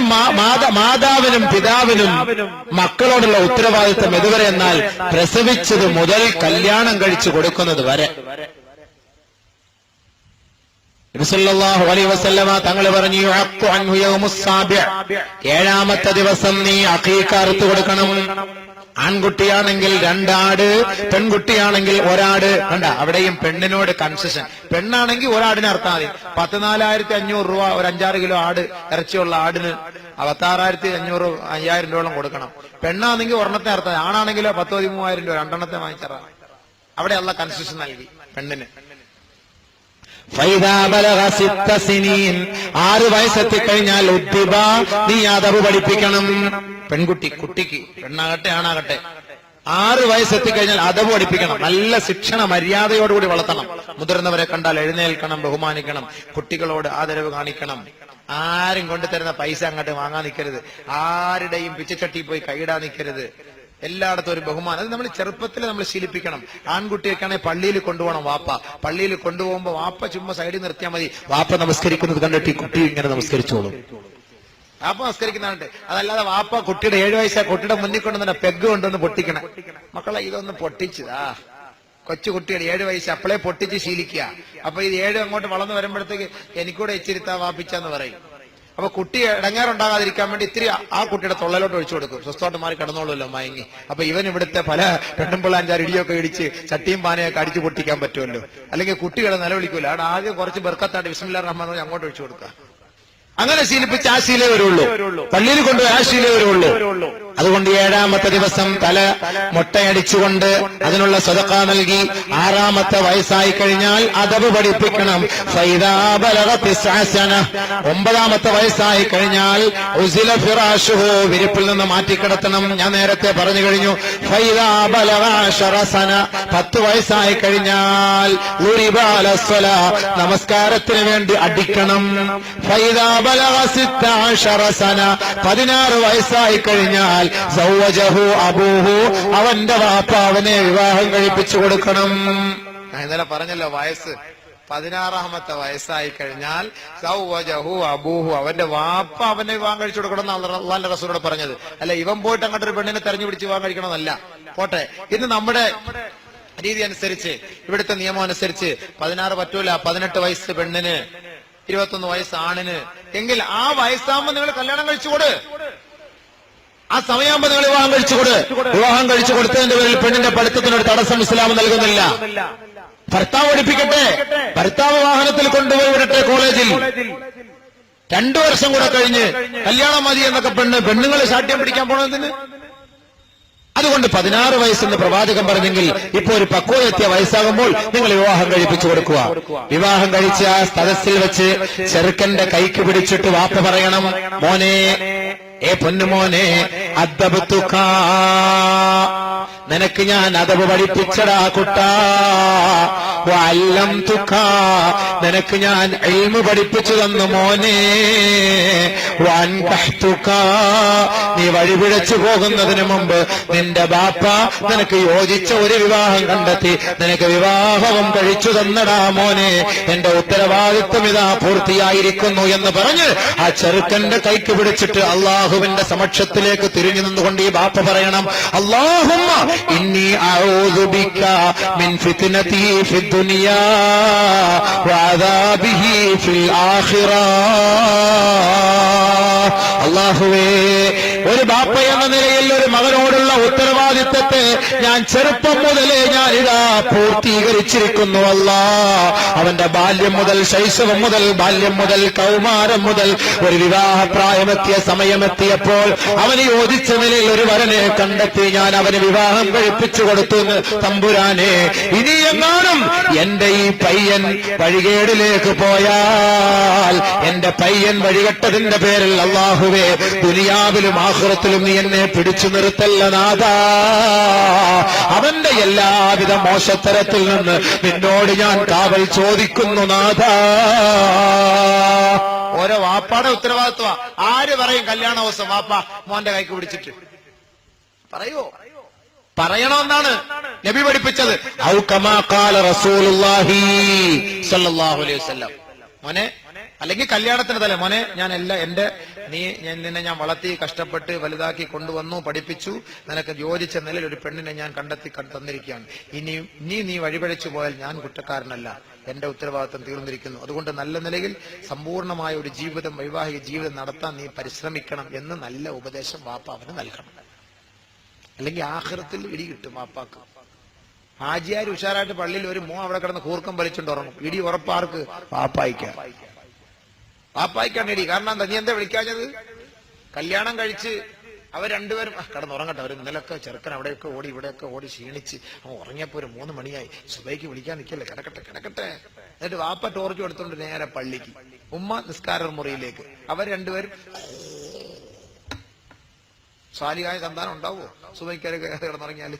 ഒരു മാതാവിനും പിതാവിനും മക്കളോടുള്ള ഉത്തരവാദിത്തം എതുവരെ എന്നാൽ പ്രസവിച്ചത് മുതൽ കല്യാണം കഴിച്ചു കൊടുക്കുന്നത് വരെ വസല്ലമ തങ്ങൾ പറഞ്ഞു. ഏഴാമത്തെ ദിവസം നീ അക്കീക്കാർത്ത് കൊടുക്കണം ആൺകുട്ടിയാണെങ്കിൽ രണ്ടാട് പെൺകുട്ടിയാണെങ്കിൽ ഒരാട്. കണ്ട അവിടെയും പെണ്ണിനോട് കൺസെഷൻ പെണ്ണാണെങ്കിൽ ഒരാടിനെ അർത്ഥം മതി. പത്ത് നാലായിരത്തി അഞ്ഞൂറ് രൂപ ഒരു അഞ്ചാറ് കിലോ ആട് ഇറച്ചിയുള്ള ആടിന് പത്താറായിരത്തി അഞ്ഞൂറ് അയ്യായിരം രൂപയോളം കൊടുക്കണം. പെണ്ണാണെങ്കിൽ ഒരെണ്ണത്തെ അർത്ഥം ആണാണെങ്കിലോ പത്ത് പതിമൂവായിരം രൂപ രണ്ടെണ്ണത്തെ വാങ്ങിച്ചറ. അവിടെ കൺസെഷൻ നൽകി പെണ്ണിന്. ആറ് വയസ്സെത്തിക്കഴിഞ്ഞാൽ ഉദ്ദിബ നീ അതവ് പഠിപ്പിക്കണം. പെൺകുട്ടി കുട്ടിക്ക് പെണ്ണാകട്ടെ ആണാകട്ടെ. ആറ് വയസ്സെത്തിക്കഴിഞ്ഞാൽ അതവ് പഠിപ്പിക്കണം. നല്ല ശിക്ഷണ മര്യാദയോടുകൂടി വളർത്തണം. മുതിർന്നവരെ കണ്ടാൽ എഴുന്നേൽക്കണം ബഹുമാനിക്കണം കുട്ടികളോട് ആദരവ് കാണിക്കണം. ആരും കൊണ്ടുതരുന്ന പൈസ അങ്ങോട്ട് വാങ്ങാൻ നിൽക്കരുത്. ആരുടെയും പിച്ചച്ചട്ടി പോയി കൈയിടാൻ നിൽക്കരുത്. എല്ലായിടത്തും ഒരു ബഹുമാനം. അത് നമ്മൾ ചെറുപ്പത്തിൽ നമ്മൾ ശീലിപ്പിക്കണം. ആൺകുട്ടിയൊക്കെയാണെങ്കിൽ പള്ളിയിൽ കൊണ്ടുപോകണം വാപ്പ. പള്ളിയിൽ കൊണ്ടുപോകുമ്പോൾ വാപ്പ ചുമ്മാ സൈഡിൽ നിർത്തിയാൽ മതി. വാപ്പ നമസ്കരിക്കുന്നത് കണ്ടിട്ട് ഈ കുട്ടി ഇങ്ങനെ നമസ്കരിച്ചോളും. വാപ്പ നമസ്കരിക്കുന്നുണ്ട് അതല്ലാതെ വാപ്പ കുട്ടിയുടെ ഏഴു വയസ്സായ കുട്ടിയുടെ മുന്നിൽ കൊണ്ട് തന്നെ പെഗ് കൊണ്ടുവന്ന് പൊട്ടിക്കണം. മക്കളെ ഇതൊന്ന് പൊട്ടിച്ചതാ കൊച്ചു കുട്ടിയുടെ ഏഴു വയസ്സ് അപ്പളെ പൊട്ടിച്ച് ശീലിക്കുക. അപ്പൊ ഇത് ഏഴ് അങ്ങോട്ട് വളർന്നു വരുമ്പോഴത്തേക്ക് എനിക്കൂടെ ഇച്ചിരിത്താ വാപ്പിച്ചാന്ന് പറയും. അപ്പൊ കുട്ടി ഇടങ്ങാറുണ്ടാകാതിരിക്കാൻ വേണ്ടി ഇത്തിരി ആ- കുട്ടിയുടെ തൊള്ളലോട്ട് ഒഴിച്ചു കൊടുക്കും. സ്വസ്ഥമായിട്ട് മാറി കിടന്നോളൂല്ലോ മയങ്ങി. അപ്പൊ ഇവൻ ഇവിടുത്തെ പല പെണ്ണുമ്പിള്ളാഞ്ചാർ ഇടിയൊക്കെ ഇടിച്ച് ചട്ടിയും പാനയൊക്കെ അടിച്ചു പൊട്ടിക്കാൻ പറ്റുമല്ലോ. അല്ലെങ്കിൽ കുട്ടികളെ നിലവിളിക്കൂല. അവിടെ ആദ്യം കുറച്ച് ബർക്കത്തായിട്ട് വിസ്മില്ല റഹ്മാൻ അങ്ങോട്ട് ഒഴിച്ചു കൊടുക്കുക. അങ്ങനെ ശീലിപ്പിച്ച് ആ ശീലേ വരുള്ളൂ. പള്ളിയിൽ കൊണ്ടുപോയി ആ ശീലേ വരുള്ളൂ. അതുകൊണ്ട് ഏഴാമത്തെ ദിവസം തല മുട്ടയടിച്ചുകൊണ്ട് അതിനുള്ള സ്വതക്ക നൽകി ആറാമത്തെ വയസ്സായി കഴിഞ്ഞാൽ അതവ് പഠിപ്പിക്കണം. ഒമ്പതാമത്തെ വയസ്സായി കഴിഞ്ഞാൽ ഉസില ഫിറാഷുഹോ വിരിപ്പിൽ നിന്ന് മാറ്റിക്കിടത്തണം ഞാൻ നേരത്തെ പറഞ്ഞു കഴിഞ്ഞു ഫൈദാ ബലഗ അശറസന. പത്ത് വയസ്സായി കഴിഞ്ഞാൽ. നമസ്കാരത്തിന് വേണ്ടി അടിക്കണം ഫൈദാ ബലഗ സിത്ത അശറ സന. പതിനാറ് വയസ്സായി കഴിഞ്ഞാൽ അബൂഹു. അവന്റെ വാപ്പ അവനെ വിവാഹം കഴിപ്പിച്ചു കൊടുക്കണം. ഞാൻ ഇന്നലെ പറഞ്ഞല്ലോ വയസ്സ് പതിനാറാമത്തെ വയസ്സായി കഴിഞ്ഞാൽ സൗവജഹു അബൂഹു അവന്റെ വാപ്പ അവനെ വിവാഹം കഴിച്ചു കൊടുക്കണം എന്നാണ് റസൂലോട് പറഞ്ഞത്. അല്ല ഇവൻ പോയിട്ട് അങ്ങോട്ട് ഒരു പെണ്ണിനെ തെരഞ്ഞു പിടിച്ച് വിവാഹം കഴിക്കണമെന്നല്ല. പോട്ടെ ഇന്ന് നമ്മുടെ രീതി അനുസരിച്ച് ഇവിടുത്തെ നിയമം അനുസരിച്ച് പതിനാറ് പറ്റൂല പതിനെട്ട് വയസ്സ് പെണ്ണിന് ഇരുപത്തൊന്ന് വയസ്സ് ആണിന്. എങ്കിൽ ആ വയസ്സാകുമ്പോ നിങ്ങൾ കല്യാണം കഴിച്ചുകൊട് ആ സമയാകുമ്പോ നിങ്ങൾ വിവാഹം കഴിച്ചു കൊടു. വിവാഹം കഴിച്ചു കൊടുത്തതിന്റെ പേരിൽ പെണ്ണിന്റെ പഠിത്തത്തിനൊരു തടസ്സം ഇസ്ലാം നൽകുന്നില്ല. ഭർത്താവ് പഠിപ്പിക്കട്ടെ. ഭർത്താവ് വാഹനത്തിൽ കൊണ്ടുപോയി വിടട്ടെ കോളേജിൽ. രണ്ടു വർഷം കൂടെ കഴിഞ്ഞ് കല്യാണം മതി എന്നൊക്കെ പെണ്ണ് പെണ്ണുങ്ങളെ ശാഠ്യം പിടിക്കാൻ പോണതിന് അതുകൊണ്ട് പതിനാറ് വയസ്സെന്ന് പ്രവാചകൻ പറഞ്ഞെങ്കിൽ ഇപ്പൊ ഒരു പക്വതെത്തിയ വയസ്സാകുമ്പോൾ നിങ്ങൾ വിവാഹം കഴിപ്പിച്ചു കൊടുക്കുക. വിവാഹം കഴിച്ച ആ സ്ഥലത്തിൽ വെച്ച് ചെറുക്കന്റെ കൈക്ക് പിടിച്ചിട്ട് വാപ്പ പറയണം മോനെ ഏ പൊന്നുമോനെ അദ്ദബത്തുക നിനക്ക് ഞാൻ അതവ് പഠിപ്പിച്ചടാ കുട്ടാ. തുക്ക. നിനക്ക് ഞാൻ എൽമ് പഠിപ്പിച്ചു തന്നു മോനെ. നീ വഴിപിഴച്ചു പോകുന്നതിന് മുമ്പ് നിന്റെ ബാപ്പ നിനക്ക് യോജിച്ച ഒരു വിവാഹം കണ്ടെത്തി. നിനക്ക് വിവാഹവും കഴിച്ചു തന്നടാ മോനെ. എന്റെ ഉത്തരവാദിത്വം ഇതാ പൂർത്തിയായിരിക്കുന്നു എന്ന് പറഞ്ഞ് ആ ചെറുക്കന്റെ കൈക്ക് പിടിച്ചിട്ട് അള്ളാഹുവിന്റെ സമക്ഷത്തിലേക്ക് തിരിഞ്ഞു നിന്നുകൊണ്ട് ഈ ബാപ്പ പറയണം അള്ളാഹുമ്മ ഇന്നി അഊദു ബിക മിൻ ഫിത്നതി ഫി ദുനിയാ വഅദാബിഹി ഫിൽ ആഖിറ അള്ളാഹുവേ ഒരു ബാപ്പ എന്ന നിലയിൽ ഒരു മകനോടുള്ള ഉത്തരവാദിത്തത്തെ ഞാൻ ചെറുപ്പം മുതലേ ഞാൻ ഇതാ പൂർത്തീകരിച്ചിരിക്കുന്നു അല്ല. അവന്റെ ബാല്യം മുതൽ ശൈശവം മുതൽ ബാല്യം മുതൽ കൗമാരം മുതൽ ഒരു വിവാഹപ്രായമെത്തിയ സമയമെത്തിയപ്പോൾ അവന് യോജിച്ച നിലയിൽ ഒരു വരനെ കണ്ടെത്തി ഞാൻ അവന് വിവാഹം കഴിപ്പിച്ചു കൊടുത്തു തമ്പുരാനെ ഇനി എങ്ങാനും എന്റെ ഈ പയ്യൻ വഴികേടിലേക്ക് പോയാൽ എന്റെ പയ്യൻ വഴികെട്ടതിന്റെ പേരിൽ അള്ളാഹുവേ ദുനിയാവിലും ആഹ്റത്തിലും നീ എന്നെ പിടിച്ചു നിർത്തല്ല നാഥാ. അവന്റെ എല്ലാവിധ മോശത്തരത്തിൽ നിന്ന് നിന്നോട് ഞാൻ കാവൽ ചോദിക്കുന്നു നാഥാ. ഓരോ വാപ്പാടെ ഉത്തരവാദിത്വ ആര് പറയും കല്യാണ ദിവസം വാപ്പ മോന്റെ കൈക്ക് പിടിച്ചിട്ട്. പറയോ? പറയണമെന്നാണ് നബി പഠിപ്പിച്ചത്. ഔ കമാ റസൂലുള്ളാഹി സ്വല്ലല്ലാഹു അലൈഹി വസല്ലം. മോനെ അല്ലെങ്കിൽ കല്യാണത്തിന് തലേ. മോനെ ഞാൻ എല്ലാ എന്റെ നീ നിന്നെ ഞാൻ വളർത്തി കഷ്ടപ്പെട്ട് വലുതാക്കി കൊണ്ടുവന്നു പഠിപ്പിച്ചു. നിനക്ക് യോജിച്ച നിലയിൽ ഒരു പെണ്ണിനെ ഞാൻ കണ്ടെത്തി തന്നിരിക്കുകയാണ്. ഇനി നീ നീ വഴിപഴച്ചു പോയാൽ ഞാൻ കുറ്റക്കാരനല്ല. എന്റെ ഉത്തരവാദിത്വം തീർന്നിരിക്കുന്നു. അതുകൊണ്ട് നല്ല നിലയിൽ സമ്പൂർണമായ ഒരു ജീവിതം വൈവാഹിക ജീവിതം നടത്താൻ നീ പരിശ്രമിക്കണം എന്ന് നല്ല ഉപദേശം വാപ്പ നൽകണം. അല്ലെങ്കിൽ ആഹ്റത്തിൽ ഇടി കിട്ടും വാപ്പാക്ക്. ഹാജിയാർ ഉഷാറായിട്ട് പള്ളിയിൽ ഒരു മോ അവിടെ കിടന്ന് കൂർക്കം വലിച്ചുകൊണ്ട് ഉറങ്ങും. ഇടി ഉറപ്പാർക്ക് വാപ്പായിക്കാം. വാപ്പായിക്കാണ് ഇടി കാരണം എന്താ നീ എന്താ വിളിക്കാഞ്ഞത്? കല്യാണം കഴിച്ച് അവർ രണ്ടുപേരും കടന്ന് കിടന്നുറങ്ങട്ടെ അവർ ഇന്നലൊക്കെ ചെറുക്കൻ അവിടെയൊക്കെ ഓടി ഇവിടെയൊക്കെ ഓടി ക്ഷീണിച്ച് അവൻ ഉറങ്ങിയപ്പോ ഒരു മൂന്ന് മണിയായി. സുബൈക്ക് വിളിക്കാൻ നിൽക്കല്ലേ. കിടക്കട്ടെ കിടക്കട്ടെ. എന്നിട്ട് വാപ്പ ടോർച്ച് എടുത്തോണ്ട് നേരെ പള്ളിക്ക്. ഉമ്മ നിസ്കാര മുറിയിലേക്ക്. അവർ രണ്ടുപേരും സ്വാലിയായ സന്താനം ഉണ്ടാവോ? സുബൈക്കാരൊക്കെ കിടന്നുറങ്ങിയാൽ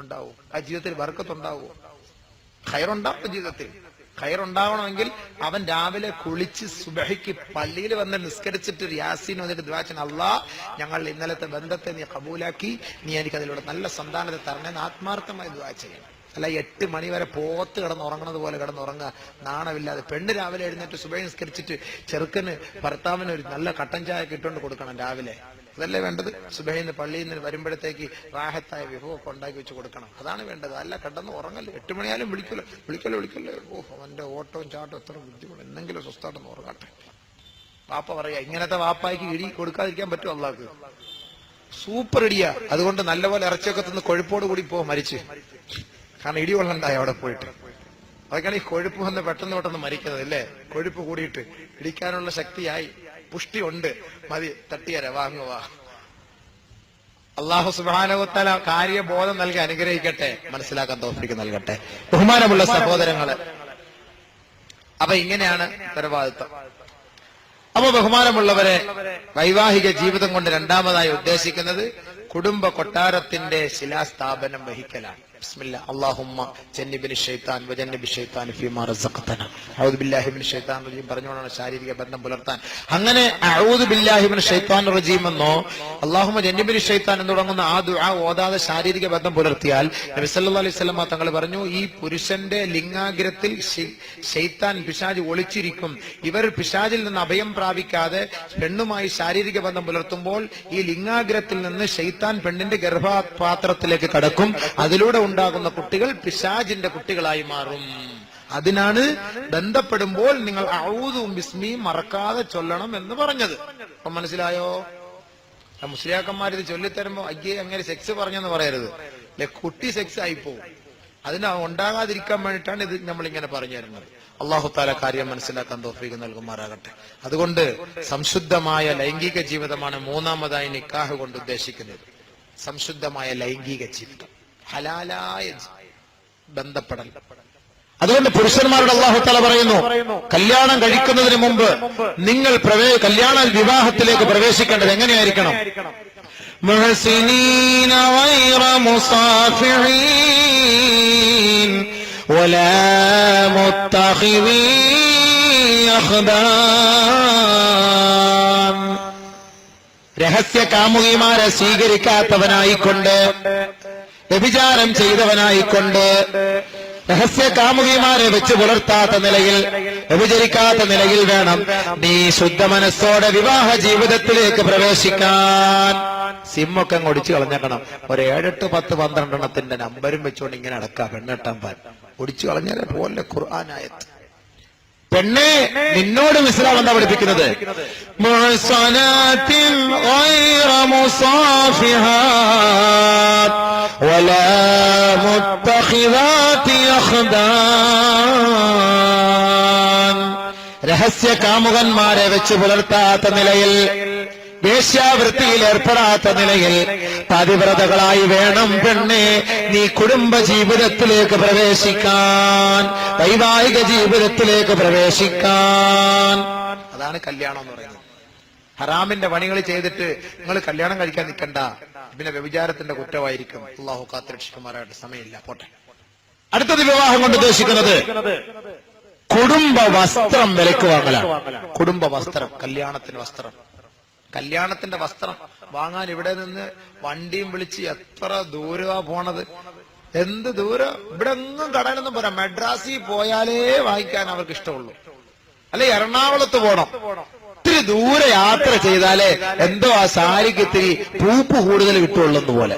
ഉണ്ടാവും? ആ ജീവിതത്തിൽ വർക്കത്തുണ്ടാവോ ഹയറുണ്ടാവും ജീവിതത്തിൽ? ഖയറുണ്ടാവണമെങ്കിൽ അവൻ രാവിലെ കുളിച്ച് സുബഹിക്ക് പള്ളിയിൽ വന്ന് നിസ്കരിച്ചിട്ട് യാസീൻ വന്നിട്ട് ദ്വാചൻ അള്ളാ ഞങ്ങൾ ഇന്നലത്തെ ബന്ധത്തെ നീ കബൂലാക്കി. നീ എനിക്ക് അതിലൂടെ നല്ല സന്താനത്തെ തരണേന്ന് ആത്മാർത്ഥമായി ദ്വാ ചെയ്യണം. അല്ല എട്ട് മണി വരെ പോത്ത് കിടന്ന് ഉറങ്ങണത് പോലെ കിടന്ന് ഉറങ്ങുക. നാണമില്ലാതെ പെണ്ണ് രാവിലെ എഴുന്നേറ്റ് സുബഹി നിസ്കരിച്ചിട്ട് ചെറുക്കന് ഭർത്താവിന് ഒരു നല്ല കട്ടൻ ചായ കിട്ടുകൊണ്ട് കൊടുക്കണം രാവിലെ. അതല്ലേ വേണ്ടത്? സുബഹിന്ന് പള്ളിയിൽ നിന്ന് വരുമ്പോഴത്തേക്ക് റാഹത്തായ വിഭവമൊക്കെ ഉണ്ടാക്കി വെച്ച് കൊടുക്കണം. അതാണ് വേണ്ടത്. അല്ല കിടന്ന് ഉറങ്ങല്ലേ. എട്ട് മണിയാലും വിളിക്കല്ലോ. വിളിക്കല്ലോ വിളിക്കല്ലോ. ഓ അവന്റെ ഓട്ടവും ചാട്ടവും എത്ര ബുദ്ധിമുട്ട്. എന്തെങ്കിലും സ്വസ്ഥായിട്ടൊന്ന് ഉറങ്ങട്ടെ. വാപ്പ പറയാ ഇങ്ങനത്തെ വാപ്പായ്ക്ക് ഇടി കൊടുക്കാതിരിക്കാൻ പറ്റും അള്ളാഹ് സൂപ്പർ ഇടിയാ. അതുകൊണ്ട് നല്ലപോലെ ഇറച്ചിയൊക്കെ തിന്ന് കൊഴുപ്പോട് കൂടി പോ മരിച്ച്. കാരണം ഇടി കൊള്ളണ്ടായി അവിടെ പോയിട്ട്. അതൊക്കെയാണ് ഈ കൊഴുപ്പ് വന്ന് പെട്ടെന്ന് പെട്ടെന്ന് മരിക്കുന്നത് അല്ലേ? കൊഴുപ്പ് കൂടിയിട്ട് ഇടിക്കാനുള്ള ശക്തിയായി. പുഷ്ടി ഉണ്ട് മതി തട്ടിയര വാങ്ങുക അള്ളാഹു സുബാനവത്തല കാര്യബോധം നൽകി അനുഗ്രഹിക്കട്ടെ മനസ്സിലാക്കാൻ തോഫിക്ക് നൽകട്ടെ. ബഹുമാനമുള്ള സഹോദരങ്ങൾ അപ്പൊ ഇങ്ങനെയാണ് ഉത്തരവാദിത്വം അപ്പൊ ബഹുമാനമുള്ളവരെ വൈവാഹിക ജീവിതം കൊണ്ട് രണ്ടാമതായി ഉദ്ദേശിക്കുന്നത് കുടുംബ കൊട്ടാരത്തിന്റെ ശിലാസ്ഥാപനം വഹിക്കലാണ്. ബിസ്മില്ല. അല്ലാഹുമ്മ ജന്നിബിന് ഷൈത്താൻ വജന്നിബി ഷൈത്താൻ ഫീമാ റസഖതന. അഊദു ബില്ലാഹി മിനശ് ഷൈത്താൻ റജീം പറഞ്ഞുകൊണ്ടാണ് ശാരീരിക ബന്ധം പുലർത്താൻ. അങ്ങനെ അഊദു ബില്ലാഹി മിന ഷൈത്താൻ റജീം എന്നോ അല്ലാഹുമ്മ ജന്നിബിന് ഷൈത്താൻ എന്ന് തുടങ്ങുന്ന ആ ദുആ ഓതാതെ ശാരീരിക ബന്ധം പുലർത്തിയാൽ നബി സല്ലല്ലാഹു അലൈഹി വസല്ലം തങ്ങൾ പറഞ്ഞു ഈ പുരുഷന്റെ ലിംഗാഗ്രത്തിൽ ഷൈത്താൻ പിശാജ് ഒളിച്ചിരിക്കും. ഇവർ പിശാജിൽ നിന്ന് അഭയം പ്രാപിക്കാതെ പെണ്ണുമായി ശാരീരിക ബന്ധം പുലർത്തുമ്പോൾ ഈ ലിംഗാഗ്രത്തിൽ നിന്ന് ഷെയ്ത്താൻ പെണ്ണിന്റെ ഗർഭപാത്രത്തിലേക്ക് കടക്കും. അതിലൂടെ ഉണ്ടാകുന്ന കുട്ടികൾ പിശാജിന്റെ കുട്ടികളായി മാറും. അതിനാണ് ബന്ധപ്പെടുമ്പോൾ നിങ്ങൾ ഔതും ബിസ്മിയും മറക്കാതെ ചൊല്ലണം എന്ന് പറഞ്ഞത്. അപ്പൊ മനസ്സിലായോ? ഇത് ചൊല്ലിത്തരുമ്പോ അയ്യേ അങ്ങനെ സെക്സ് പറഞ്ഞെന്ന് പറയരുത്. അല്ലെ കുട്ടി സെക്സ് ആയിപ്പോവും. അതിന് ഉണ്ടാകാതിരിക്കാൻ വേണ്ടിയിട്ടാണ് ഇത് നമ്മൾ ഇങ്ങനെ പറഞ്ഞു തരുന്നത്. അള്ളാഹു താല കാര്യം മനസ്സിലാക്കാൻ തോഫീക്ക് നൽകുമാറാകട്ടെ. അതുകൊണ്ട് സംശുദ്ധമായ ലൈംഗിക ജീവിതമാണ് മൂന്നാമതായി നിക്കാഹ് കൊണ്ട് ഉദ്ദേശിക്കുന്നത്. സംശുദ്ധമായ ലൈംഗിക ജീവിതം. ഹലാലായ ജി- ബന്ധപ്പെടൽ അതുകൊണ്ട് പുരുഷന്മാരോട് അള്ളാഹു തല പറയുന്നു കല്യാണം കഴിക്കുന്നതിന് മുമ്പ് നിങ്ങൾ പ്രവേ കല്യാണ വിവാഹത്തിലേക്ക് പ്രവേശിക്കേണ്ടത് എങ്ങനെയായിരിക്കണം محسنين غير مصافحين ولا متخذي أخدان രഹസ്യ കാമുകിമാരെ സ്വീകരിക്കാത്തവനായിക്കൊണ്ട് വ്യഭിചാരം ചെയ്തവനായിക്കൊണ്ട് രഹസ്യ കാമുകിമാരെ വെച്ച് പുലർത്താത്ത നിലയിൽ വ്യഭിചരിക്കാത്ത നിലയിൽ വേണം നീ ശുദ്ധ മനസ്സോടെ വിവാഹ ജീവിതത്തിലേക്ക് പ്രവേശിക്കാൻ. സിമ്മൊക്കെ ഒടിച്ചു കളഞ്ഞേക്കണം. ഒരു ഏഴെട്ട് പത്ത് പന്ത്രണ്ടെണ്ണത്തിന്റെ നമ്പരും വെച്ചുകൊണ്ട് ഇങ്ങനെ അടക്കാം പെണ്ണെട്ടാൻ പാൻ. ഒടിച്ചു കളഞ്ഞാലേ പോലെ ഖുർആാനായത് പെണ്ണെ നിന്നോട് മിസ്ലാം എന്താ പഠിപ്പിക്കുന്നത്? രഹസ്യ കാമുകന്മാരെ വെച്ച് പുലർത്താത്ത നിലയിൽ വേശ്യാവൃത്തിയിൽ ഏർപ്പെടാത്ത നിലയിൽ പതിവ്രതകളായി വേണം പെണ്ണെ നീ കുടുംബ ജീവിതത്തിലേക്ക് പ്രവേശിക്കാൻ വൈവാഹിക ജീവിതത്തിലേക്ക് പ്രവേശിക്കാൻ. അതാണ് കല്യാണം എന്ന് പറയുന്നത്. ഹറാമിന്റെ പണികൾ ചെയ്തിട്ട് നിങ്ങൾ കല്യാണം കഴിക്കാൻ നിൽക്കണ്ട. പിന്നെ വ്യഭിചാരത്തിന്റെ കുറ്റമായിരിക്കും. അള്ളാഹു കാത്തിരക്ഷിക്കുമാരായിട്ട് സമയമില്ല. പോട്ടെ. അടുത്തത് വിവാഹം കൊണ്ട് ഉദ്ദേശിക്കുന്നത് കുടുംബ വസ്ത്രം വിലക്ക് വാങ്ങലാണ്. കുടുംബ വസ്ത്രം കല്യാണത്തിന് വസ്ത്രം. കല്യാണത്തിന്റെ വസ്ത്രം വാങ്ങാൻ ഇവിടെ നിന്ന് വണ്ടിയും വിളിച്ച് എത്ര ദൂരമാ പോണത്? എന്ത് ദൂരം? ഇവിടെ ഒന്നും കടയിലൊന്നും പോരാ. മെഡ്രാസിൽ പോയാലേ വാങ്ങിക്കാൻ അവർക്ക് ഇഷ്ടമുള്ളൂ. അല്ലെ എറണാകുളത്ത് പോണം. ഇത്തിരി ദൂരെ യാത്ര ചെയ്താലേ എന്തോ ആ സാരിക്ക് ഇത്തിരി പൂപ്പ് കൂടുതൽ കിട്ടുള്ളൂ പോലെ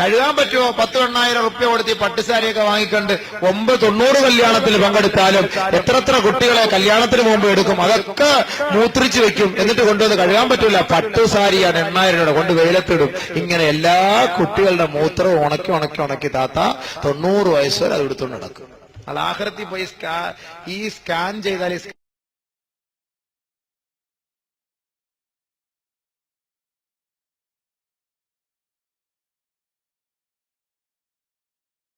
കഴുകാൻ പറ്റുമോ? പത്ത് എണ്ണായിരം റുപ്യ കൊടുത്ത് പട്ടുസാരിയൊക്കെ വാങ്ങിക്കൊണ്ട് ഒമ്പത് തൊണ്ണൂറ് കല്യാണത്തിൽ പങ്കെടുത്താലും എത്ര എത്ര കുട്ടികളെ കല്യാണത്തിന് മുമ്പ് എടുക്കും? അതൊക്കെ മൂത്രിച്ചു വെക്കും. എന്നിട്ട് കൊണ്ടുവന്ന് കഴുകാൻ പറ്റൂല. പട്ടുസാരിയാണ് എണ്ണായിരം രൂപ കൊണ്ട് വെയിലത്തിടും. ഇങ്ങനെ എല്ലാ കുട്ടികളുടെ മൂത്രവും ഉണക്കി ഉണക്കി ഉണക്കി താത്ത തൊണ്ണൂറ് വയസ്സ് വരെ അത് എടുത്തുകൊണ്ട് നടക്കും. അത് ആഹൃത്തി പോയി സ്കാ ഈ സ്കാൻ ചെയ്താൽ